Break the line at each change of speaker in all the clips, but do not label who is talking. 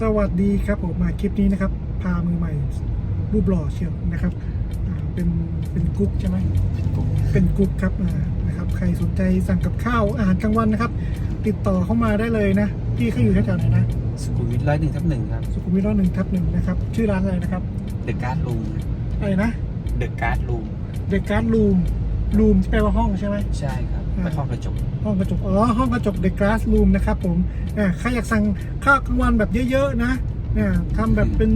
สวัสดีครับผมมาคลิปนี้นะครับ พามือใหม่รูปหล่อเชียวนะครับอ่าเป็นเป็นกุ๊กใช่ไหมเป็นกุ๊กครับอ่านะครับ ใครสนใจสั่งกับข้าวอาหารกลางวันนะครับ ติดต่อเข้ามาได้เลยนะพี่เขาอยู่แถวๆไหนนะ
สุขุมวิทร้อยหนึ่งทับหนึ่งครับ
สุขุมวิทร้อยหนึ่งทับหนึ่งนะครับ ชื่อร้านอะไรนะครับ
เดอะการ์ดรูม
อะไรนะ
เดอะการ์ดรูม
เดอะการ์ดรูมรูมที่แปลว่าห้องใช่ไหม
ใช่ครับ
อ่า
ไม่ห้องกระจก
ห้องกระจก อ๋อ ห้องกระจก The Glass Room นะครับผมอ่าใครอยากสั่งข้าวกลางวันแบบเยอะๆนะเนี่ยทำแบบเป็น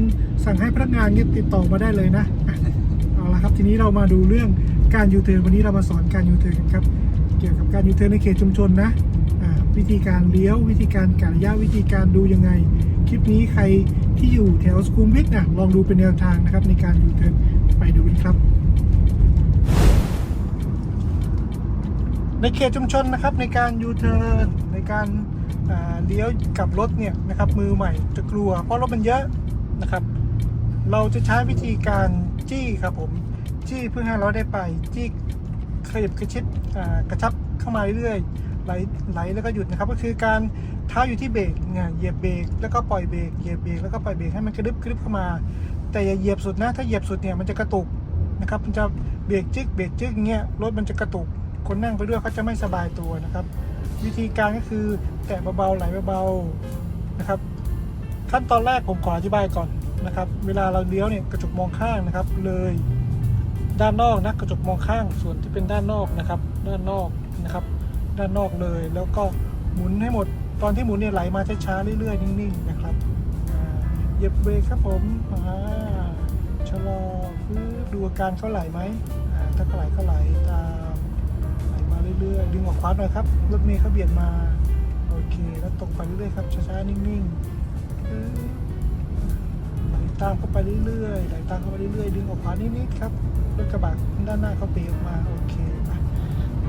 สั่งให้พนักงานเนี่ยติดต่อมาได้เลยนะอะเอาละครับทีนี้เรามาดูเรื่องการยูเทิร์นวันนี้เรามาสอนการยูเทิร์นกันครับ เกี่ยวกับการยูเทิร์นในเขตชุมชนนะอ่าวิธีการเลี้ยววิธีการกะระยะวิธีการดูยังไง คลิปนี้ใครที่อยู่แถวสุขุมวิทนะลองดูเป็นแนวทางนะครับในการยูเทิร์นไปดูกันครับ ในเขตชุมชนนะครับในการยูเทิร์นในการเลี้ยวกลับรถเนี่ยนะครับมือใหม่จะกลัว เพราะรถมันเยอะนะครับ เราจะใช้วิธีการจี้ครับผมจี้เพื่อให้เราได้ไปจี้ขยับกระชิดกระชับเข้ามาเรื่อยไหลไหลแล้วก็หยุดนะครับ ก็คือการเท้าอยู่ที่เบรกเนี่ยเหยียบเบรกแล้วก็ปล่อยเบรกเหยียบเบรกแล้วก็ปล่อยเบรกให้มันกระดึบกระดึบเข้ามา แต่อย่าเหยียบสุดนะถ้าเหยียบสุดเนี่ยมันจะกระตุกนะครับมันจะเบรกจึกเบรกจึกอย่างเงี้ยรถมันจะกระตุก คนนั่งไปด้วยเขาจะไม่สบายตัวนะครับ วิธีการก็คือแตะเบาๆไหลเบาๆนะครับ ขั้นตอนแรกผมขออธิบายก่อนนะครับ เวลาเราเลี้ยวเนี่ยกระจกมองข้างนะครับ เลยด้านนอกนะกระจกมองข้างส่วนที่เป็นด้านนอกนะครับ ด้านนอกนะครับ ด้านนอกเลย แล้วก็หมุนให้หมด ตอนที่หมุนเนี่ยไหลมาช้าๆเรื่อยๆนิ่งๆนะครับเหยียบเบรกครับผมอ่าชะลอดูอาการเขาไหลไหมอ่าถ้าเขาไหลเขาไหลตามไหลมา เรื่อยๆดึงออกขวาหน่อยครับรถเมย์เขาเบียดมาโอเคแล้วตรงไปเรื่อยๆครับช้าๆนิ่งๆไหลตามเข้าไปเรื่อยๆไหลตามเข้าไปเรื่อยๆดึงออกขวานิดๆครับรถกระบะด้านหน้าเขาเบรกออกมาโอเคไป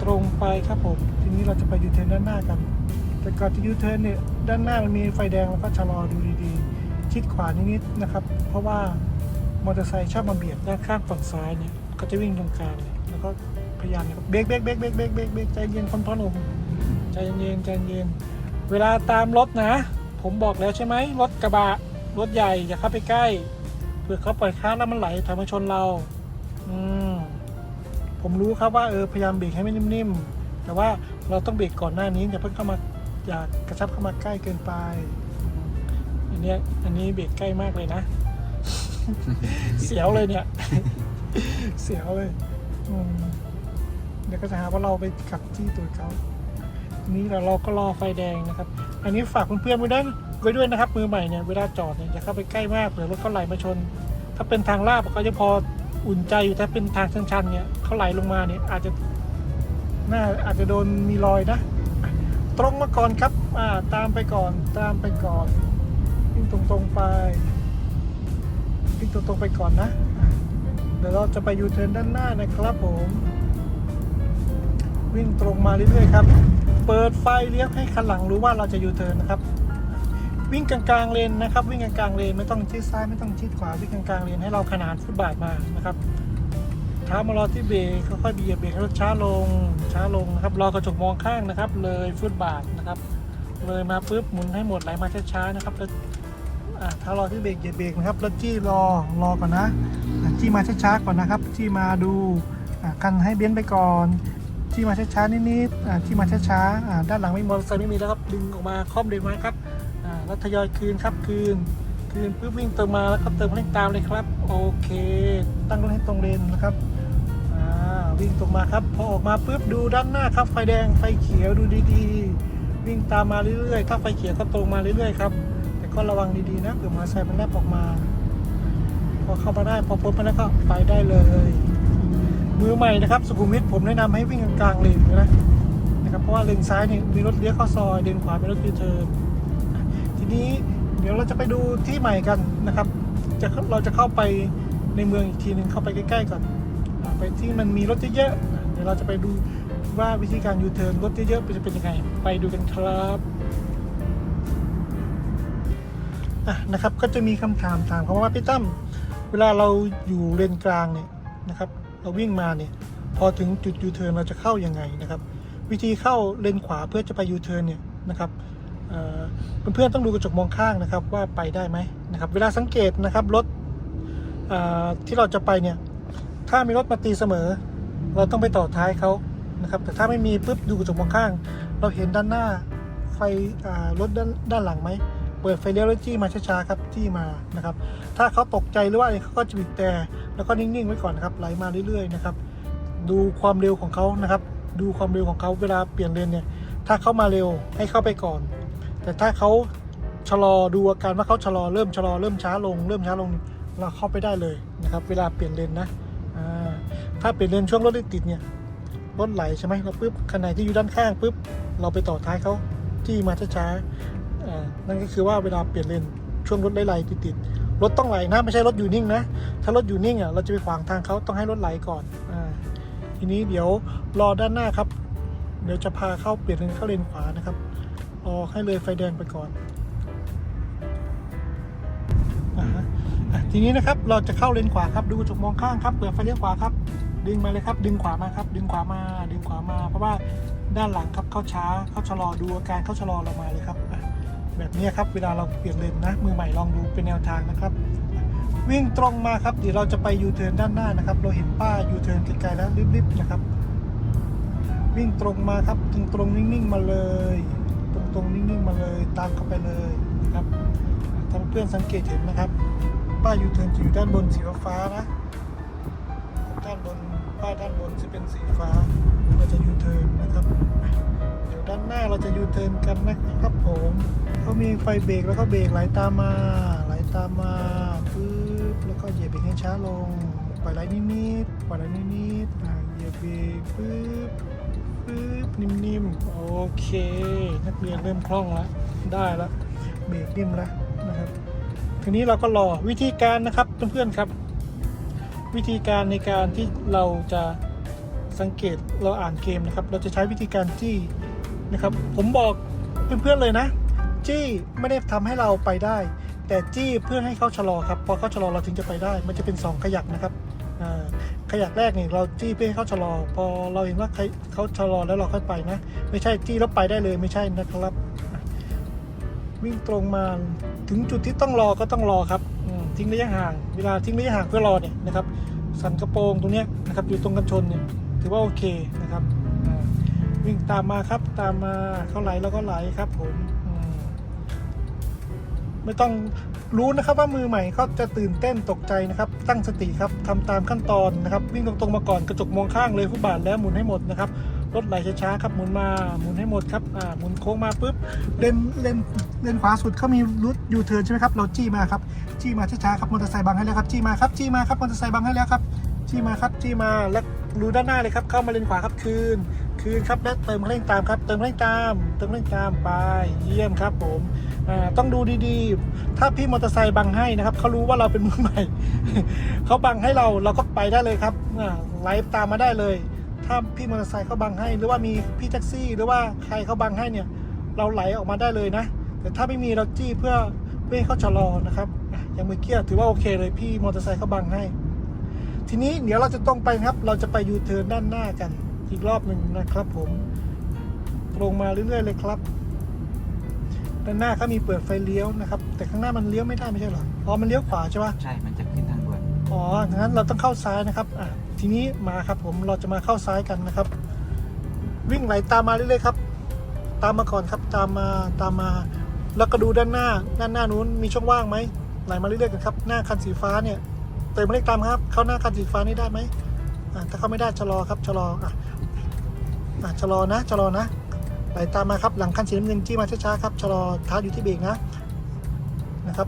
ตรงไปครับผมทีนี้เราจะไปยูเทิร์นด้านหน้ากัน แต่ก่อนจะยูเทิร์นเนี่ยด้านหน้ามันมีไฟแดงแล้วก็ชะลอดูดีๆ ชิดขวานิดๆนะครับ เพราะว่ามอเตอร์ไซค์ชอบมาเบียดด้านข้างฝั่งซ้ายเนี่ยก็จะวิ่งตรงกลางแล้วก็ พยายามเนี่ยเบรกเบรกเบรกเบรกเบรกเบรกเบรกใจเย็นคนพ่อหนุ่มใจเย็นใจเย็น เวลาตามรถนะ ผมบอกแล้วใช่ไหมรถกระบะรถใหญ่อย่าเข้าไปใกล้เผื่อเขาปล่อยค้างแล้วมันไหลถอยมาชนเรา อืมผมรู้ครับว่าเออพยายามเบรกให้ไม่นิ่มๆ แต่ว่าเราต้องเบรกก่อนหน้านี้อย่าเพิ่งเข้ามาอย่ากระชับเข้ามาใกล้เกินไป อันเนี้ยอันนี้เบรกใกล้มากเลยนะ เสียวเลยเนี่ย เสียวเลย อืม เดี๋ยวก็จะหาว่าเราไปขับที่ตัวเขาทีนี้เราเราก็รอไฟแดงนะครับ อันนี้ฝากเพื่อนๆไว้ด้วยไว้ด้วยนะครับ มือใหม่เนี่ยเวลาจอดเนี่ยอย่าเข้าไปใกล้มากเผื่อรถเขาไหลมาชน ถ้าเป็นทางลาบก็จะพออุ่นใจอยู่ถ้าเป็นทางชันๆเนี่ยเขาไหลลงมาเนี่ยอาจจะน่าอาจจะโดนมีรอยนะ ตรงมาก่อนครับอ่าตามไปก่อนตามไปก่อนวิ่งตรงๆไปวิ่งตรงๆไปก่อนนะเดี๋ยวเราจะไปยูเทิร์นด้านหน้านะครับผม วิ่งตรงมาเรื่อยๆครับ เปิดไฟเลี้ยวให้คันหลังรู้ว่าเราจะยูเทิร์นนะครับ วิ่งกลางๆเลนนะครับ วิ่งกลางๆเลนไม่ต้องชิดซ้ายไม่ต้องชิดขวาวิ่งกลางๆเลนให้เราขนานฟุตบาทมานะครับเท้ามารอที่เบรกค่อยๆเบียดเบรกรถช้าลงช้าลงนะครับรอกระจกมองข้างนะครับ เลยฟุตบาทนะครับ เลยมาปุ๊บหมุนให้หมดไหลมาช้าๆนะครับแล้วอะเท้ารอที่เบรกเหยียบเบรกนะครับรถจี้รอรอก่อนนะจี้มาช้าๆก่อนนะครับจี้มาดูกันให้เบี้ยนไปก่อน จี้มาช้าๆนิดๆอะจี้มาช้าๆด้านหลังไม่มอเตอร์ไซค์ไม่มีแล้วครับดึงออกมาคล่อมเดินมาครับอ่าแล้วทยอยคืนครับคืนคืนปุ๊บวิ่งเติมมาแล้วก็เติมคันเร่งตามเลยครับโอเค ตั้งรถให้ตรงเลนนะครับวิ่งตรงมาครับพอออกมาปุ๊บดูด้านหน้าครับไฟแดงไฟเขียวดูดีๆ วิ่งตามมาเรื่อยๆถ้าไฟเขียวก็ตรงมาเรื่อยๆครับแต่ก็ระวังดีๆนะเผื่อมอเตอร์ไซค์มันแลบออกมา พอเข้ามาได้พอพ้นมาแล้วก็ไปได้เลย มือใหม่นะครับ สุขุมวิทผมแนะนำให้วิ่งกลางเลนนะนะครับเพราะว่าเลนซ้ายเนี่ยมีรถเลี้ยวเข้าซอยเลนขวาเป็นรถยูเทิร์นทีนี้เดี๋ยวเราจะไปดูที่ใหม่กันนะครับ จะเราจะเข้าไปในเมืองอีกทีหนึ่งเข้าไปใกล้ๆก่อนไปที่มันมีรถเยอะๆเดี๋ยวเราจะไปดูว่าวิธีการยูเทิร์นรถเยอะๆจะเป็นยังไง ไปดูกันครับอะนะครับก็จะมีคำถามถามเขาว่าพี่ตั้มเวลาเราอยู่เลนกลางเนี่ยนะครับ เราวิ่งมาเนี่ยพอถึงจุดยูเทิร์นเราจะเข้ายังไงนะครับ วิธีเข้าเลนขวาเพื่อจะไปยูเทิร์นเนี่ยนะครับเอ่อเพื่อนๆต้องดูกระจกมองข้างนะครับว่าไปได้ไหมนะครับ เวลาสังเกตนะครับรถที่เราจะไปเนี่ยถ้ามีรถมาตีเสมอ เราต้องไปต่อท้ายเขานะครับ แต่ถ้าไม่มีปุ๊บดูกระจกมองข้าง เราเห็นด้านหน้าไฟรถด้านด้านหลังไหม เปิดไฟเลี้ยวแล้วจี้มาช้าๆครับจี้มานะครับถ้าเขาตกใจหรือว่าอะไรเขาก็จะบีบแต่แล้วก็นิ่งๆไว้ก่อนนะครับไหลมาเรื่อยๆนะครับดูความเร็วของเขานะครับ ดูความเร็วของเขาเวลาเปลี่ยนเลนเนี่ยถ้าเขามาเร็วให้เข้าไปก่อน แต่ถ้าเขาชะลอดูอาการว่าเขาชะลอเริ่มชะลอเริ่มช้าลง เริ่มช้าลงเราเข้าไปได้เลยนะครับ เวลาเปลี่ยนเลนนะถ้าเปลี่ยนเลนช่วงรถติดเนี่ยรถไหลใช่ไหมเราปุ๊บคันไหนที่อยู่ด้านข้างปุ๊บเราไปต่อท้ายเขาจี้มาช้าๆอ่า นั่นก็คือว่าเวลาเปลี่ยนเลนช่วงรถไหลๆติดๆรถต้องไหลนะไม่ใช่รถอยู่นิ่งนะ ถ้ารถอยู่นิ่งอะเราจะไปขวางทางเขาต้องให้รถไหลก่อนอ่าทีนี้เดี๋ยวรอด้านหน้าครับ เดี๋ยวจะพาเข้าเปลี่ยนเลนเข้าเลนขวานะครับรอให้เลยไฟแดงไปก่อนอทีนี้นะครับเราจะเข้าเลนขวาครับดูกระจกมองข้างครับเปิดไฟเลี้ยวขวาครับ ดึงมาเลยครับ ดึงขวามาครับ ดึงขวามา ดึงขวามา เพราะว่าด้านหลังครับเข้าช้าเข้าชะลอดูอาการเข้าชะลอเรามาเลยครับ แบบนี้ครับเวลาเราเปลี่ยนเลนนะมือใหม่ลองดูเป็นแนวทางนะครับ วิ่งตรงมาครับเดี๋ยวเราจะไปยูเทิร์นด้านหน้านะครับ เราเห็นป้ายูเทิร์นไกลๆแล้วริบๆนะครับ วิ่งตรงมาครับตรงตรงนิ่งๆมาเลย ตรงตรงนิ่งๆมาเลยตามเข้าไปเลยนะครับถ้าเพื่อนสังเกตเห็นนะครับ ป้ายูเทิร์นจะอยู่ด้านบนสีฟ้านะ ป้ายด้านบนจะเป็นสีฟ้าเราจะยูเทิร์นนะครับเดี๋ยวด้านหน้าเราจะยูเทิร์นกันนะครับผมเขามีไฟเบรกแล้วก็เบรกไหลตามมาไหลตามมาปึ๊บแล้วก็เหยียบเบรกให้ช้าลงปล่อยไหลนิดๆปล่อยไหลนิดๆเหยียบเบรกปึ๊บปึ๊บนิ่มๆโอเค นักเรียนเริ่มคล่องแล้วได้แล้วเบรกนิ่มแล้วนะครับทีนี้เราก็รอวิธีการนะครับเพื่อนๆครับ วิธีการในการที่เราจะสังเกตเราอ่านเกมนะครับ เราจะใช้วิธีการจี้นะครับ ผมบอกเพื่อนๆเลยนะ จี้ไม่ได้ทำให้เราไปได้ แต่จี้เพื่อให้เขาชะลอครับพอเขาชะลอเราถึงจะไปได้ มันจะเป็นสองขยักนะครับขยักแรกนี่เราจี้เพื่อให้เขาชะลอ พอเราเห็นว่าเขาชะลอแล้วเราค่อยไปนะ ไม่ใช่จี้แล้วไปได้เลยไม่ใช่นะครับ วิ่งตรงมาถึงจุดที่ต้องรอก็ต้องรอครับอ ทิ้งระยะห่าง เวลาทิ้งระยะห่างเพื่อรอเนี่ยนะครับ สันกระโปรงตรงนี้นะครับอยู่ตรงกันชนเนี่ยถือว่าโอเคนะครับวิ่งตามมาครับตามมาเข้าไหลแล้วก็ไหลครับผมมไม่ต้องรู้นะครับว่ามือใหม่เขาจะตื่นเต้นตกใจนะครับ ตั้งสติครับทำตามขั้นตอนนะครับ วิ่งตรงๆมาก่อนกระจกมองข้างเลยฟุตบาทแล้วหมุนให้หมดนะครับ รถไหลช้าๆครับหมุนมาหมุนให้หมดครับอ่าหมุนโค้งมาปุ๊บเลนเลนเลนขวาสุดเขามีรูทยูเทิร์นใช่ไหมครับเราจี้มาครับจี้มาช้าๆครับมอเตอร์ไซค์บังให้แล้วครับจี้มาครับจี้มาครับมอเตอร์ไซค์บังให้แล้วครับจี้มาครับจี้มาแล้วรูด้านหน้าเลยครับเข้ามาเลนขวาครับคืน คืนครับและเติมเร่งตามครับ เติมเร่งตาม เติมเร่งตามไปเยี่ยมครับผมต้องดูดีๆ ถ้าพี่มอเตอร์ไซค์บังให้นะครับเขารู้ว่าเราเป็นมือใหม่เขาบังให้เราเราก็ไปได้เลยครับไลฟ์ตามมาได้เลย ถ้าพี่มอเตอร์ไซค์เขาบังให้ หรือว่ามีพี่แท็กซี่ หรือว่าใครเขาบังให้เนี่ย เราไหลออกมาได้เลยนะ แต่ถ้าไม่มีเราจี้เพื่อเพื่อให้เขาชะลอนะครับอะอย่างเมื่อกี้ถือว่าโอเคเลยพี่มอเตอร์ไซค์เขาบังให้ ทีนี้เดี๋ยวเราจะต้องไปครับ เราจะไปยูเทิร์นด้านหน้ากันอีกรอบหนึ่งนะครับ ผมตรงมาเรื่อยๆเลยครับด้านหน้าเขามีเปิดไฟเลี้ยวนะครับ แต่ข้างหน้ามันเลี้ยวไม่ได้ไม่ใช่เหรออ๋อมันเลี้ยวขวาใช่ปะ
ใช่ มันจะขึ้นทางด่วน
อ๋องั้นเราต้องเข้าซ้ายนะครับอะ ทีนี้มาครับผมเราจะมาเข้าซ้ายกันนะครับ วิ่งไหลตามมาเรื่อยๆครับ ตามมาก่อนครับตามมาตามมา แล้วก็ดูด้านหน้า ด้านหน้านู้นมีช่องว่างไหมไหลมาเรื่อยๆกันครับ หน้าคันสีฟ้าเนี่ยเติมเลขตามครับ เข้าหน้าคันสีฟ้านี่ได้ไหมถ้าเข้าไม่ได้ชะลอครับชะลออะอะชะลอนะชะลอนะไหลตามมาครับหลังคันสีน้ำเงินจี้มาช้าๆครับชะลอท้าอยู่ที่เบรกนะนะครับ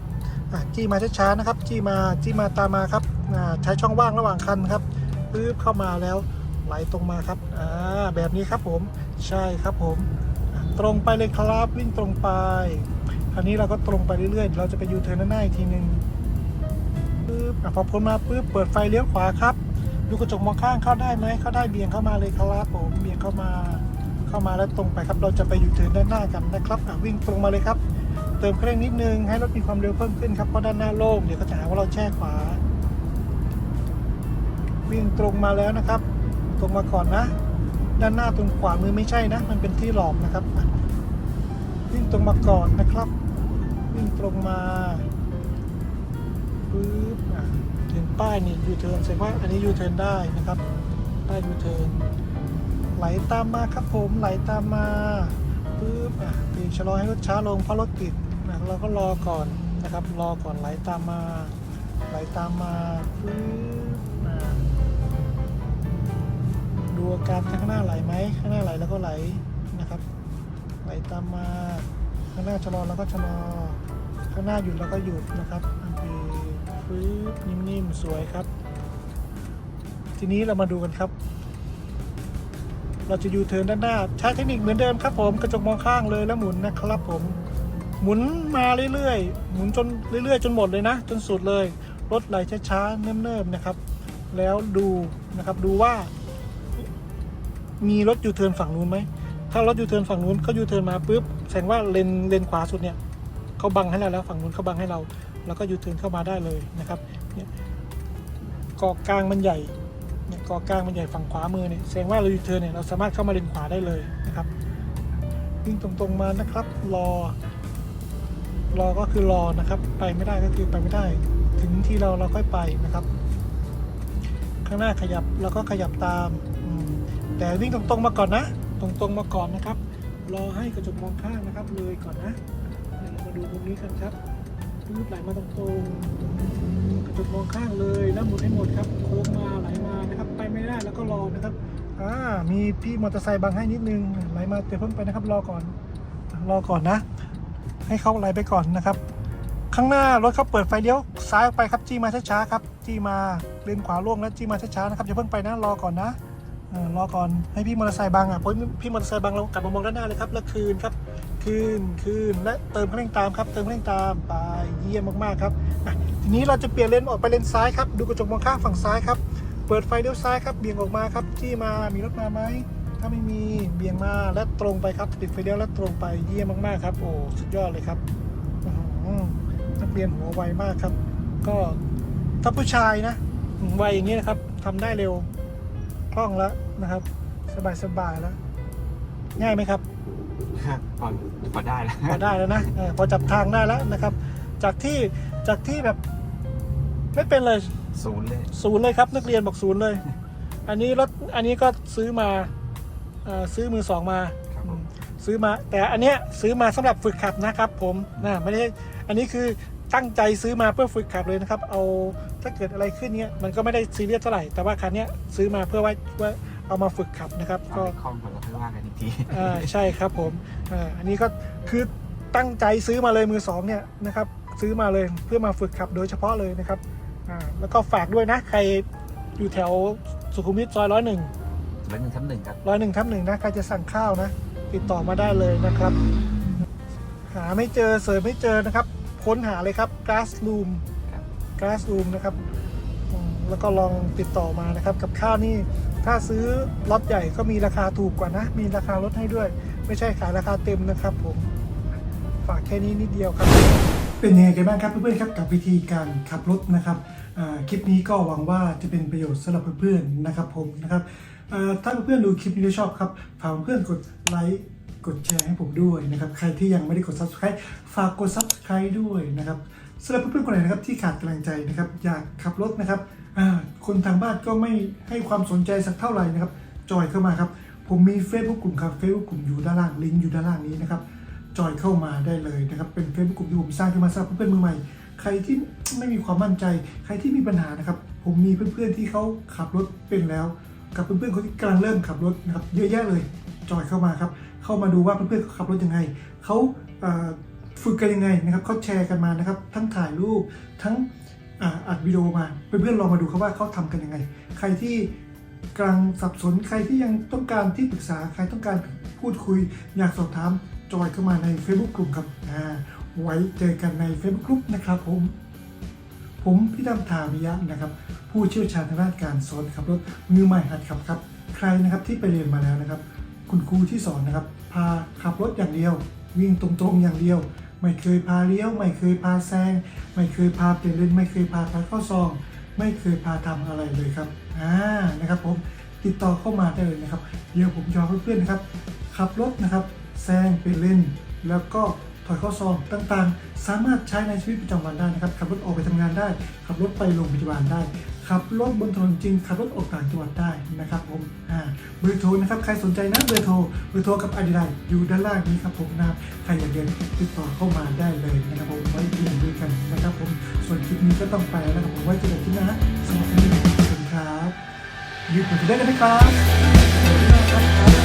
จี้มาช้าๆนะครับจี้มาจี้มาตามมาครับใช้ช่องว่างระหว่างคันครับ ปึ๊บเข้ามาแล้วไหลตรงมาครับอ่าแบบนี้ครับผมใช่ครับผม ตรงไปเลยครับวิ่งตรงไปคราวนี้เราก็ตรงไปเรื่อยๆ เราจะไปยูเทิร์นด้าหน้าอีกทีหนึ่งปึ๊บอะพอพ้นมาปึ๊บเปิดไฟเลี้ยวขวาครับดูกระจกมองข้างเข้าได้ไหมเข้าได้เบี่ยงเข้ามาเลยครับผมเบี่ยงเข้ามาเข้ามาแล้วตรงไปครับ เราจะไปยูเทิร์นด้านหน้ากันนะครับอะวิ่งตรงมาเลยครับ เติมเครื่องนิดนึงให้รถมีความเร็วเพิ่มขึ้นครับเพราะด้านหน้าโล่งเดี๋ยวก็จะหาว่าเราแช่ขวา วิ่งตรงมาแล้วนะครับ ตรงมาก่อนนะ ด้านหน้าตรงขวามือไม่ใช่นะ มันเป็นที่หลอมนะครับ วิ่งตรงมาก่อนนะครับ วิ่งตรงมาปึ๊บเห็นป้ายนี่ยูเทิร์นแสดงว่าอันนี้ยูเทิร์นได้นะครับป้ายยูเทิร์นไหลตามมาครับผมไหลตามมาปึ๊บอะเบรกชะลอให้รถช้าลงเพราะรถติดนะเราก็รอก่อนนะครับ รอก่อนไหลตามมา ไหลตามมาปึ๊บ การข้างหน้าไหลไหมข้างหน้าไหลแล้วก็ไหลนะครับ ไหลตามมาข้างหน้าชะลอแล้วก็ชะลอ ข้างหน้าหยุดแล้วก็หยุดนะครับอันเบรกฟื้นิ่มๆสวยครับ ทีนี้เรามาดูกันครับ เราจะยูเทิร์นด้านหน้าใช้เทคนิคเหมือนเดิมครับผมกระจกมองข้างเลยแล้วหมุนนะครับผมหมุนมาเรื่อยๆ หมุนจนเรื่อยๆ จนหมดเลยนะ จนสุดเลย รถไหลช้าๆ เนิ่มๆนะครับ แล้วดูนะครับ ดูว่า มีรถยูเทิร์นฝั่งนู้นไหม ถ้ารถยูเทิร์นฝั่งนู้นเขายูเทิร์นมาปุ๊บ แสดงว่าเลนเลนขวาสุดเนี่ยเขาบังให้เราแล้วฝั่งนู้นเขาบังให้เรา แล้วก็ยูเทิร์นเข้ามาได้เลยนะครับ เนี่ยกาะกลางมันใหญ่ เนี่ยกาะกลางมันใหญ่ฝั่งขวามือเนี่ย แสดงว่าเรายูเทิร์นเนี่ยเราสามารถเข้ามาเลนขวาได้เลยนะครับวิ่งตรงๆมานะครับ รอ รอก็คือรอนะครับ ไปไม่ได้ก็คือไปไม่ได้ ถึงที่เราเราค่อยไปนะครับ ข้างหน้าขยับแล้วก็ขยับตาม แต่วิ่งตรงๆมาก่อนนะ ตรงๆมาก่อนนะครับ รอให้กระจกมองข้างนะครับ เลยก่อนนะเดี๋ยวเรามาดูตรงนี้กันครับรูดไหลมาตรงๆกระจกมองข้างเลยแล้วหมุนให้หมดครับโค้งมาไหลมานะครับ ไปไม่ได้แล้วก็รอนะครับอ่ามีพี่มอเตอร์ไซค์บังให้นิดนึงไหลมาเดี๋ยวเพิ่งไปนะครับ รอก่อน รอก่อนนะ ให้เขาไหลไปก่อนนะครับ ข้างหน้ารถเขาเปิดไฟเลี้ยวซ้ายออกไปครับจี้มาช้าๆครับจี้มาเลนขวาล่วงแล้วจี้มาช้าๆนะครับอย่าเพิ่งไปนะรอก่อนนะ รอก่อนให้พี่มอเตอร์ไซค์บังอะเพราะพี่มอเตอร์ไซค์บังเรากลับมามองด้านหน้าเลยครับ แล้วคืนครับ คืนคืนและเติมคันเร่งตามครับ เติมคันเร่งตามไปเยี่ยมมากๆครับทีนี้เราจะเปลี่ยนเลนออกไปเลนซ้ายครับ ดูกระจกมองข้างฝั่งซ้ายครับ เปิดไฟเลี้ยวซ้ายครับเบี่ยงออกมาครับจี้มามีรถมาไหมถ้าไม่มีเบี่ยงมาและตรงไปครับติดไฟเลี้ยวและตรงไปเยี่ยมมากๆครับ โอ้สุดยอดเลยครับอ๋อหือนักเรียนหัวไวมากครับ ก็ถ้าผู้ชายนะไวอย่างนี้นะครับทำได้เร็ว คล่องแล้วนะครับ สบายสบายๆแล้ว ง่ายไหมครับ
พอพอได้แล้ว
พอได้แล้วนะเออพอจับทางได้แล้วนะครับ จากที่จากที่แบบ ไม่เป็นเลย
ศูนย์เลย
ศูนย์เลยครับ นักเรียนบอกศูนย์เลย อันนี้รถอันนี้ก็ซื้อมาเอ่อซื้อมือสองมา
ครับผม
ซื้อมา แต่อันเนี้ยซื้อมาสำหรับฝึกขับนะครับ ผมนะไม่ได้อันนี้คือตั้งใจซื้อมาเพื่อฝึกขับเลยนะครับ เอา ถ้าเกิดอะไรขึ้นเนี้ยมันก็ไม่ได้ซีเรียสเท่าไหร่ แต่ว่าคันเนี้ยซื้อมาเพื่อไว้ว่าเอามาฝึกขับนะครับ
ก็
ก็
คล่องก่อนแล้วค่อยว่ากันอีกที
อ่าใช่ครับผมอ่าอันนี้ก็คือตั้งใจซื้อมาเลยมือสองเนี่ยนะครับซื้อมาเลยเพื่อมาฝึกขับโดยเฉพาะเลยนะครับอ่าแล้วก็ฝากด้วยนะใครอยู่แถวสุขุมวิทซอยร้อยหนึ่ง
ร้อยหนึ่งทับหนึ่งครับ
ร้อยหนึ่งทับหนึ่งนะใครจะสั่งข้าวนะ ติดต่อมาได้เลยนะครับ หาไม่เจอเสิร์ชไม่เจอนะครับ ค้นหาเลยครับ Glassroom
ครับ
Glassroom นะครับ แล้วก็ลองติดต่อมานะครับ กับข้าวนี่ถ้าซื้อล็อตใหญ่ก็มีราคาถูกกว่านะ มีราคาลดให้ด้วย ไม่ใช่ขายราคาเต็มนะครับผมฝากแค่นี้นิดเดียวครับ เป็นยังไงกันบ้างครับเพื่อนๆครับกับวิธีการขับรถนะครับคลิปนี้ก็หวังว่าจะเป็นประโยชน์สำหรับเพื่อนๆนะครับผมนะครับถ้าเพื่อนๆดูคลิปนี้แล้วชอบครับฝากเพื่อนกดไลค์กดแชร์ให้ผมด้วยนะครับ ใครที่ยังไม่ได้กด subscribe ฝากกด subscribe ด้วยนะครับ สำหรับเพื่อนๆคนไหนนะครับที่ขาดกำลังใจนะครับอยากขับรถนะครับคนทางบ้านก็ไม่ให้ความสนใจสักเท่าไหร่นะครับ จอยเข้ามาครับ ผมมี Facebook กลุ่มครับ Facebook กลุ่มอยู่ด้านล่างลิงก์อยู่ด้านล่างนี้นะครับจอยเข้ามาได้เลยนะครับ เป็นเฟซบุ๊กกลุ่มที่ผมสร้างขึ้นมาสำหรับเพื่อนๆมือใหม่ ใครที่ไม่มีความมั่นใจ ใครที่มีปัญหานะครับ ผมมีเพื่อนๆที่เขาขับรถเป็นแล้ว กับเพื่อนๆคนที่กำลังเริ่มขับรถนะครับเยอะแยะเลยจอยเข้ามาครับ เข้ามาดูว่าเพื่อนๆขับรถยังไงเขา ฝึกกันยังไงนะครับเขาแชร์กันมานะครับ ทั้งถ่ายรูปทั้งอัดวิดีโอมาเพื่อนๆลองมาดูครับว่าเขาทำกันยังไง ใครที่กำลังสับสนใครที่ยังต้องการที่ปรึกษาใครต้องการพูดคุย อยากสอบถามจอยเข้ามาใน Facebook กลุ่มครับไว้เจอกันใน Facebook กลุ่มนะครับผม ผมพี่ดำถาวิยะนะครับ ผู้เชี่ยวชาญทางด้านการสอนขับรถมือใหม่หัดขับครับ ใครนะครับที่ไปเรียนมาแล้วนะครับ คุณครูที่สอนนะครับ พาขับรถอย่างเดียว วิ่งตรงๆอย่างเดียว ไม่เคยพาเลี้ยว ไม่เคยพาแซง ไม่เคยพาเปลี่ยนเลนไม่เคยพาพาเข้าซอง ไม่เคยพาทำอะไรเลยครับอ่านะครับผมติดต่อเข้ามาได้เลยนะครับ เดี๋ยวผมจะเพื่อนๆนะครับ ขับรถนะครับแซงเป็นเลนแล้วก็ถอยเข้าซองต่างๆ สามารถใช้ในชีวิตประจำวันได้นะครับ ขับรถออกไปทำงานได้ ขับรถไปโรงพยาบาลได้ ขับรถบนถนนจริง ขับรถออกต่างจังหวัดได้นะครับผมเบอร์โทรนะครับ ใครสนใจนะเบอร์โทรเบอร์โทรกับอาดิไลอยู่ด้านล่างนี้ครับผมนะใครอยากเรียนติดต่อเข้ามาได้เลยนะครับผมไว้เรียนด้วยกันนะครับผมส่วนคลิปนี้ก็ต้องไปแล้วนะครับผมไว้เจอกันที่หน้าสำหรับวันนี้ขอบคุณครับยืดหมดได้เลยไหมครับขอบคุณมากครับ